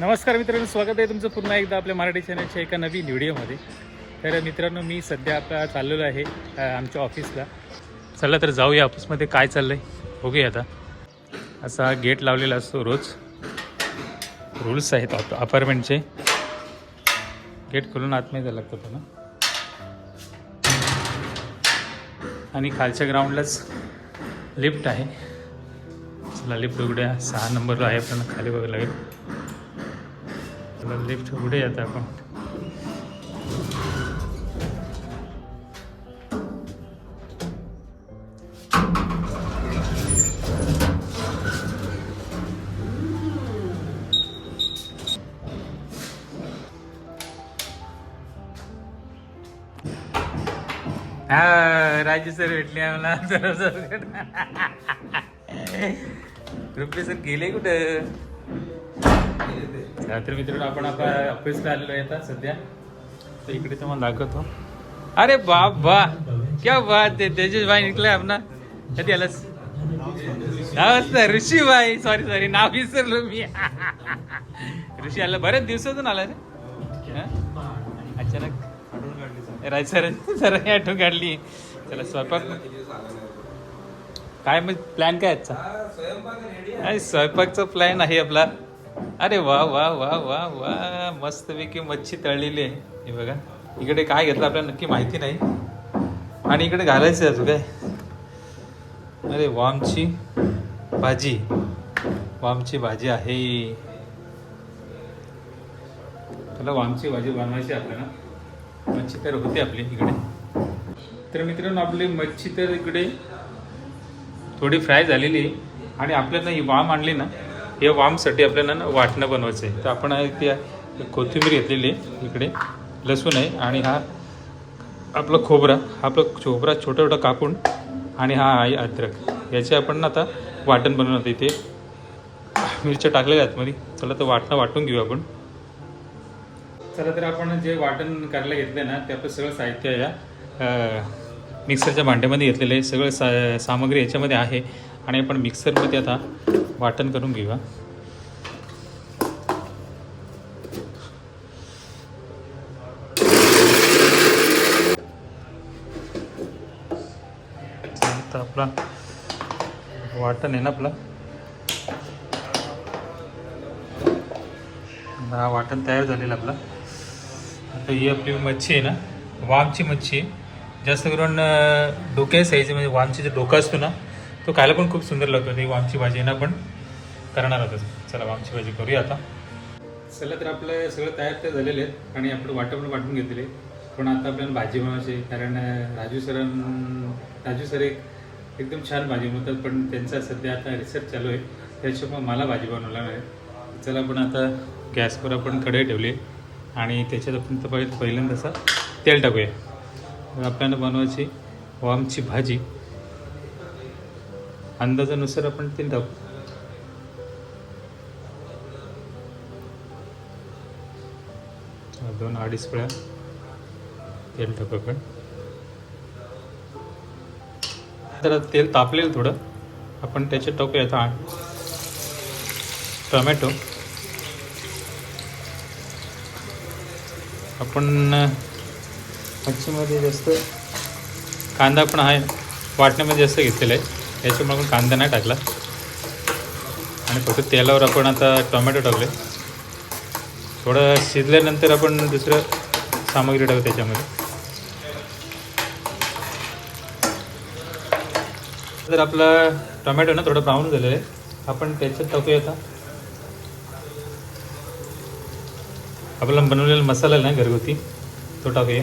नमस्कार मित्रांनो स्वागत आहे तुमचं पुन्हा एकदा आपल्या मराठी चॅनलच्या एका नवीन व्हिडिओमध्ये. तर मित्रांनो मी सध्या आता चाललेलो आहे आमच्या ऑफिसला चला तर जाऊया ऑफिसमध्ये काय चाललं आहे बघूया आता. असा गेट लावलेला असतो रोज. रूल्स आहेत अप अपार्टमेंटचे गेट खोलून आतमध्ये जायला लागतं त्यांना आणि खालच्या ग्राउंडलाच लिफ्ट आहे. चला लिफ्ट उघड्या. सहा नंबरला आहे पण खाली बघायला लागेल. चला लिफ्ट पुढे आता आपण. हा राजू सर भेटले आम्हाला. रुपये सर गेले कुठं? तर मित्रांनो आपण आता ऑफिसला आलेलो आता सध्या. तर इकडे तुम्हाला दाखवतो. अरे बाप बा क्या बात आहे. तेजस भाई निकले अपना कधी आलास? नमस्ते ऋषी भाई. सॉरी सॉरी नाव विसरलो मी. ऋषी आला. बरेच दिवसातून आला रे? अचानक. राज सर सर आठवण काढली. चला स्वयंपाक. काय मग प्लॅन काय आजचा? अरे स्वयंपाकचा प्लॅन आहे आपला. अरे वा वा वा वा वा. मस्तपैकी मच्छी तळलेली आहे. हे बघा. इकडे काय घेतलं आपल्याला नक्की माहिती नाही. आणि इकडे घालायचं आहे अजून काय? अरे वामची भाजी. वामची भाजी आहे. त्याला वामची भाजी बनवायची आपल्याला. मच्छी तर होते आपली इकडे. तर मित्रांनो आपली मच्छी तर इकडे थोडी फ्राय झालेली आहे. आणि आपल्याला ही वाम आणली ना हे वामसाठी आपल्याला ना वाटणं बनवायचं आहे. तर आपण त्या कोथिंबीर घेतलेली आहे इकडे. लसूण आहे आणि हा आपला खोबरा हा आपला खोबरा छोटा छोटा कापून आणि हा आहे अद्रक. याचे आपण ना आता वाटण बनवणार इथे. मिरच्या टाकलेल्या आहेत आतमध्ये चला तर वाटणं वाटून घेऊ आपण. चला तर आपण जे वाटण करायला घेतलं ना ते आपलं सगळं साहित्य या मिक्सरच्या भांड्यामध्ये घेतलेलं आहे. सगळं सा सामग्री याच्यामध्ये आहे. आणि आपण मिक्सरमध्ये आता वाटण करून घेऊया. आता आपला वाटण आहे ना आपला. हा वाटण तयार झालेलं आपला. आता ही आपली मच्छी आहे ना वामची मच्छी आहे. जास्त करून डोक्या साईज म्हणजे वामची जो डोका असतो ना तो खायला पण खूप सुंदर लागतो. ते वामची भाजी ना पण करणार आहोत. चला वामची भाजी करूया आता. चला तर आपलं सगळं तयार तर झालेले आहेत आणि आपलं वाटप वाटून घेतले पण आता आपल्याला भाजी बनवायची कारण राजू सरां राजू सर एक एकदम छान भाजी बनवतात. पण त्यांचा सध्या आता रिसर्च चालू आहे. त्याच्यामुळे मला भाजी बनवला नाही चला आपण आता गॅसवर आपण कढई ठेवली. आणि त्याच्यात आपण तर पहिल्यांदा तेल टाकूया. आपल्याला बनवायची वामची भाजी. अंदाजानुसार आपण तेल टाकू दोन अडीच वेळा तेल टाकू आपण. तर तेल तापलेलं थोडं. आपण त्याचे टाकूया आता टोमॅटो. आपण मच्छीमध्ये जास्त कांदा पण आहे वाटण्यामध्ये जास्त घेतलेला आहे. याच्यामुळे आपण कांदा नाही टाकला. आणि फक्त तेलावर आपण आता टोमॅटो टाकले. थोडं शिजल्यानंतर आपण दुसरं सामग्री टाकू त्याच्यामध्ये. तर आपला टोमॅटो ना थोडं ब्राऊन झालेलं आहे. आपण त्याच्यात टाकूया आता. आपला बनवलेला मसाला आहे ना घरगुती तो टाकूया.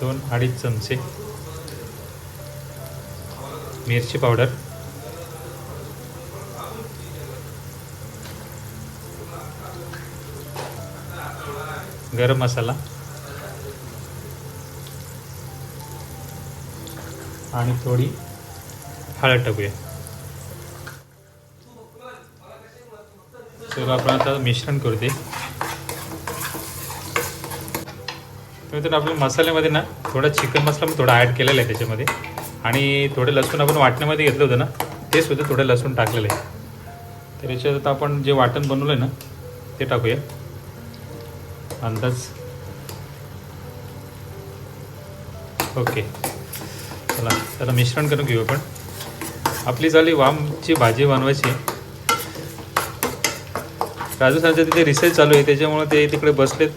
दोन अडीच चमचे मिरची पावडर. गरम मसाला. आणि थोडी हळद टाकूया. तर आपण आता मिश्रण करू ते तर आपल्या मसाल्यामध्ये ना थोडा चिकन मसाला मी थोडा ॲड केलेला आहे त्याच्यामध्ये. आणि थोडे लसूण आपण वाटण्यामध्ये घेतलं होतं ना ते सुद्धा थोडं लसूण टाकलेलं आहे. तर याच्यात आपण जे वाटण बनवलं आहे ना ते टाकूया. अंदाज. ओके. चला त्याला मिश्रण करून घेऊ आपण. आपली झाली वामची भाजी बनवायची. राजू सरांच्या तिथे रिसर्च चालू आहे त्याच्यामुळे ते तिकडे बसलेत.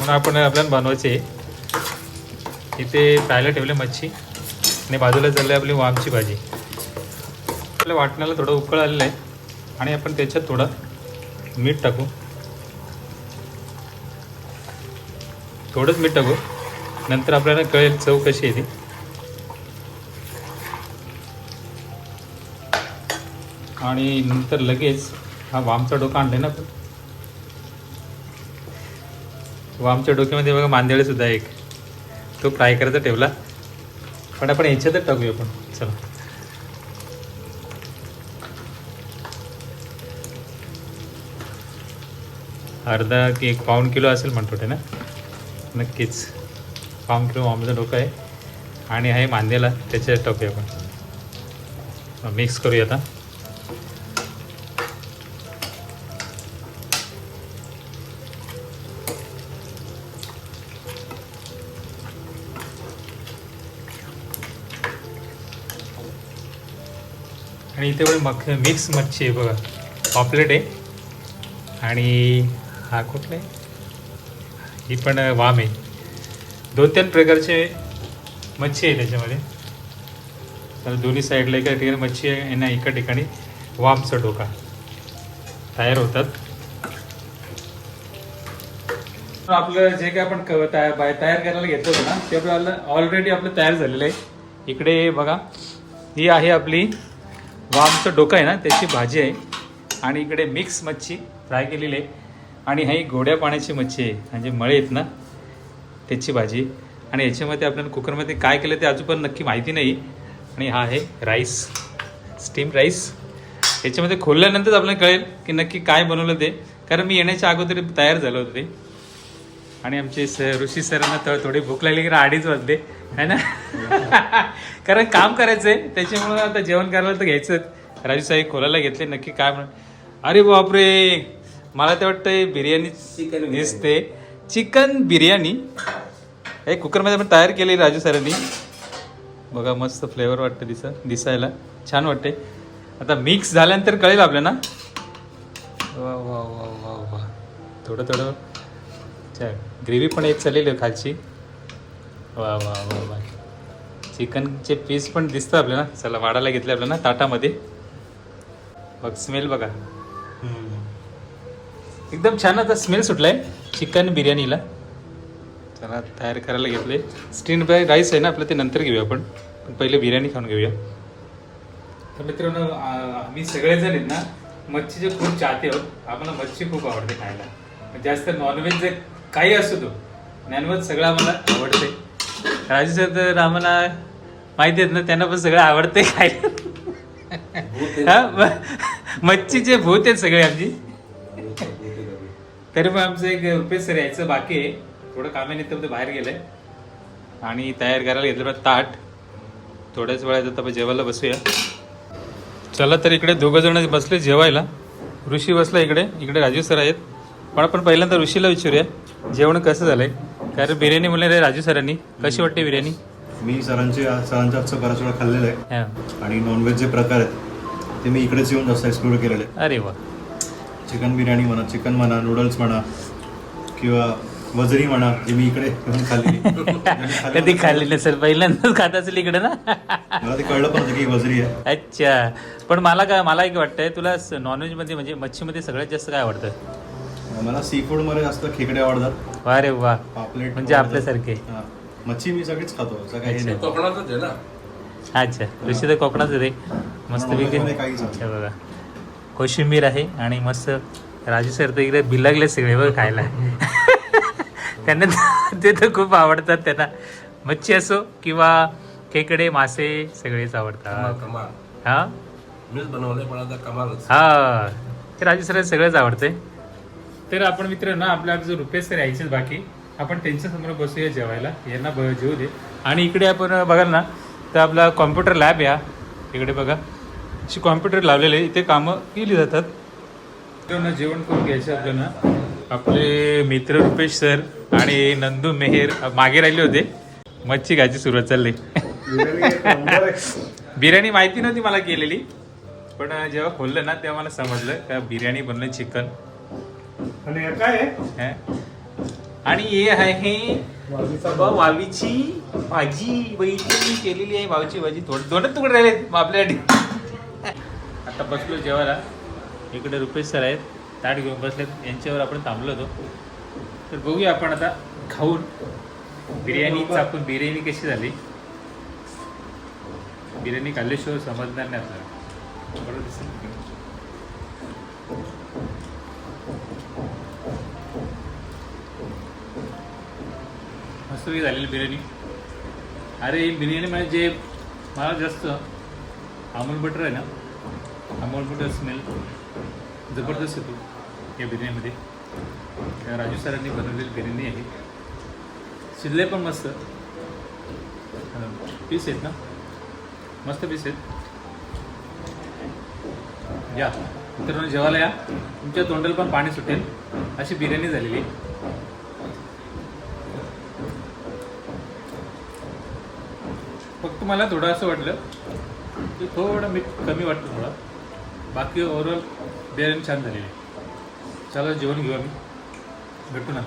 म्हणून आपण आपल्याला बनवायचे इथे फ्रायला ठेवले मच्छी आणि बाजूला चालली आपली वामची भाजी. आपल्या वाटण्याला थोडं उकळ आलेलं आहे. आणि आपण त्याच्यात थोडं मीठ टाकू. थोडंच मीठ टाकू. नंतर आपल्याला कळेल चव कशी आहे ती. आणि नंतर लगेच हा वामचा डोका आणलाय ना आपण. व आमच्या डोक्यामध्ये बघा मांदेळे सुद्धा एक. तो फ्राय करायचा ठेवला. पण आपण याच्यातच टाकूया आपण. चला. अर्धा की एक पाऊण किलो असेल म्हणतो ते ना? नक्कीच. पाऊण किलो आमचं डोकं आहे. आणि आहे मांदेला. त्याच्यात टाकूया आपण. मिक्स करूया आता. आणि इथे पण मख मिक्स मच्छी आहे बघा. पॉपलेट आहे. आणि हा कुठला आहे? ही पण वाम आहे. दोन तीन प्रकारचे मच्छी आहे त्याच्यामध्ये. तर दोन्ही साईडला एका ठिकाणी मच्छी आहे ना एका ठिकाणी वामचा डोका. तयार होतात. आपलं जे काय आपण क- तया- तयार करायला घेतो ना ते आपल्याला ऑलरेडी आपलं तयार झालेलं आहे. इकडे बघा. ही आहे आपली वामचं डोकं आहे ना त्याची भाजी आहे. आणि इकडे मिक्स मच्छी फ्राय केलेली आहे. आणि ही गोड्या पाण्याची मच्छी आहे. म्हणजे मळे आहेत ना त्याची भाजी. आणि याच्यामध्ये आपल्याला कुकरमध्ये काय केलं ते अजून पण नक्की माहिती नाही. आणि हा आहे राईस स्टीम राईस. याच्यामध्ये खोलल्यानंतरच आपल्याला कळेल की नक्की काय बनवलं ते. कारण मी येण्याच्या अगोदर तयार झालं होतं ते. आणि आमचे ऋषी सरांना तर थोडी भूक लागली की अडीच वाजले. है ना? कारण काम करायचं आहे त्याच्यामुळं आता जेवण करायला तर घ्यायचं राजू साहेब खोलायला घेतले नक्की काय म्हण अरे बापरे! मला तर वाटतं बिर्याणी बिर्याणी. दिसते. चिकन बिर्याणी? हे कुकरमध्ये आपण तयार केली राजू सरांनी. बघा मस्त फ्लेवर वाटतं दिसा दिसायला. छान वाटते आता मिक्स झाल्यानंतर कळेल आपल्याला. वा वा वा वा वा. थोडं थोडं. अच्छा ग्रेव्ही पण एक चाललेली आहे खालची. वा वा वा वा. चिकनचे पीस पण दिसतं आपल्याला चला वाढायला घेतले आपल्याला ताटामध्ये. बघ स्मेल बघा. एकदम छान आता स्मेल सुटलाय चिकन बिर्याणीला. चला तयार करायला घेतले. स्टीन बाय राईस आहे ना आपलं ते नंतर घेऊया आपण. पण पहिले बिर्याणी खाऊन घेऊया. तर मित्रांनो आम्ही सगळेजण आहेत ना मच्छीचे खूप चाहते आहोत. आम्हाला मच्छी खूप आवडते खायला. जास्त नॉनव्हेज जे काही असो तो नॉनव्हेज सगळं आम्हाला आवडते. राजू सर तर आम्हाला माहिती आहेत ना त्यांना पण सगळं आवडते खायला. हा मच्छीचे भूत आहेत सगळे आमची. तरी पण आमचं एक रुपेश सर यायचं बाकी आहे. थोडं कामानिमित्त बाहेर गेलंय. आणि तयार करायला घेतलं ताट. थोड्याच वेळात आता आपण जेवायला बसूया. चला तर इकडे दोघं जण बसले जेवायला. ऋषी बसला इकडे. इकडे राजू सर आहेत. पण आपण पहिल्यांदा ऋषीला विचारूया. जेवण कसं झालंय? कारण बिर्याणी म्हणले राजू सरांनी. कशी वाटते बिर्याणी? मी सरांचे सरांच्या हातचं बऱ्याच वेळा खाल्लेलं आहे. आणि नॉनव्हेज जे प्रकार आहेत ते मी इकडेच येऊन जास्त एक्सप्लोर केलेले अरे वा. चिकन बिर्याणी म्हणा चिकन म्हणा नूडल्स म्हणा किंवा वजरी म्हणा जे मी इकडे खाल्ली कधी खाल्ली नसेल पहिल्यांदाच खात असेल इकडे ना? मला ते कळलं पण की वजरी आहे. अच्छा. पण मला काय मला एक वाटतंय तुला नॉनव्हेजमध्ये म्हणजे मच्छीमध्ये सगळ्यात जास्त काय आवडतं? मला सी फूडमध्ये जास्त खेकडे आवडतात. वा रे वा. पापलेट म्हणजे. आपल्यासारखे. हा. मच्छी मी सगळीच खातो असं काही अच्छा. नाही. कोकणातच आहे ना? अच्छा. ऋषी तर कोकणात येते मस्त अच्छा बघा. कोशिंबीर आहे आणि मस्त राजू सर तर इकडे बिलगले सगळे बघ खायला. त्यांना ते तर खूप आवडतात त्यांना. मच्छी असो किंवा खेकडे मासे सगळेच कमाल आवडतात. कमाल हा? मीच बनवले पण आता कमालच. हा. ते राजू सर सगळंच आवडते. तर आपण मित्रांनो आपल्या जो रुपेश सर यायचेच बाकी आपण त्यांच्यासमोर बसूया जेवायला. यांना ब जेवू दे. आणि इकडे आपण बघाल ना तर आपला कॉम्प्युटर लॅब या. इकडे बघा. अशी कॉम्प्युटर लावलेले इथे कामं केली जातात. मित्रांनो जेवण करून घ्यायचं आपल्याला. आपले मित्र रुपेश सर आणि नंदू मेहेर मागे राहिले होते. मच्छी गाजी सुरुवात चालली. बिर्याणी माहिती नव्हती मला केलेली. पण जेव्हा खोललं ना तेव्हा मला समजलं का बिर्याणी बनलं चिकन. आणि हे काय आहे? आणि हे आहे बाबा वावीची भाजी बहिणी केलेली आहे वावीची भाजी. थोडं दोनच तुकडे राहिले आपल्यासाठी. आता बसलो जेवायला. इकडे रुपेश सर आहेत. ताट घेऊन बसलेत. यांच्यावर आपण थांबलो होतो. तर बघूया आपण आता खाऊन. बिर्याणी चापून बिर्याणी कशी झाली? बिर्याणी खाल्ल्याशिवाय समजणार नाही आपल्याला. बरोबर. मस्तपैकी झालेली बिर्याणी. अरे ही बिर्याणी म्हणजे जे मला जास्त अमूल बटर आहे ना अमूल बटर स्मेल जबरदस्त येतो या बिर्याणीमध्ये. राजू सरांनी बनवलेली बिर्याणी आहे. शिजले पण मस्त. पीस आहेत ना? मस्त पीस आहेत. या मित्रांनो जेवायला या. तुमच्या तोंडाला पण पाणी सुटेल. अशी बिर्याणी झालेली आहे. फक्त मला थोडं असं वाटलं की थोडं मीठ कमी वाटतं थोडं. बाकी ओव्हरऑल बिर्याणी छान झालेली. आहे चला जेवण घेऊ आम्ही. भेटू ना